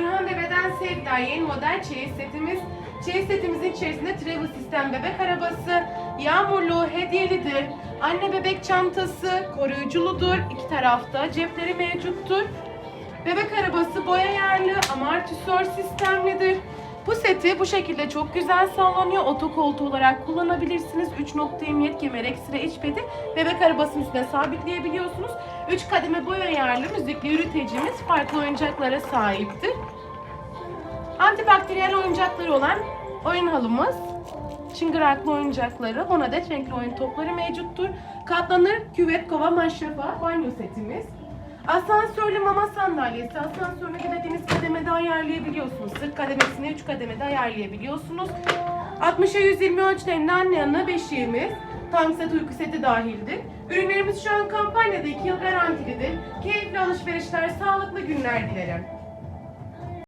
Durhan Bebe'den sevgiler yeni model çeyiz setimiz. Çeyiz setimizin içerisinde travel sistem bebek arabası, yağmurluğu hediyelidir. Anne bebek çantası, koruyuculudur. İki tarafta cepleri mevcuttur. Bebek arabası boya yerli, amortisör sistemlidir. Bu seti bu şekilde çok güzel sağlanıyor. Otokoltuğu olarak kullanabilirsiniz. 3 nokta emniyet kemeri, ekstra iç pedi. Bebek arabasının üstüne sabitleyebiliyorsunuz. 3 kademe boya yerli müzikli yürütecimiz farklı oyuncaklara sahiptir. Antibakteriyel oyuncakları olan oyun halımız, çıngıraklı oyuncakları, 10 adet renkli oyun topları mevcuttur. Katlanır küvet, kova, maşrafa, banyo setimiz. Asansörlü mama sandalyesi, asansörü dilediğiniz kademede ayarlayabiliyorsunuz. Sırt kademesini 3 kademede ayarlayabiliyorsunuz. 60'a 120 ölçülerinde anne yanına beşiğimiz. Tam set uyku seti dahildir. Ürünlerimiz şu an kampanyada 2 yıl garantilidir. Keyifli alışverişler, sağlıklı günler dilerim.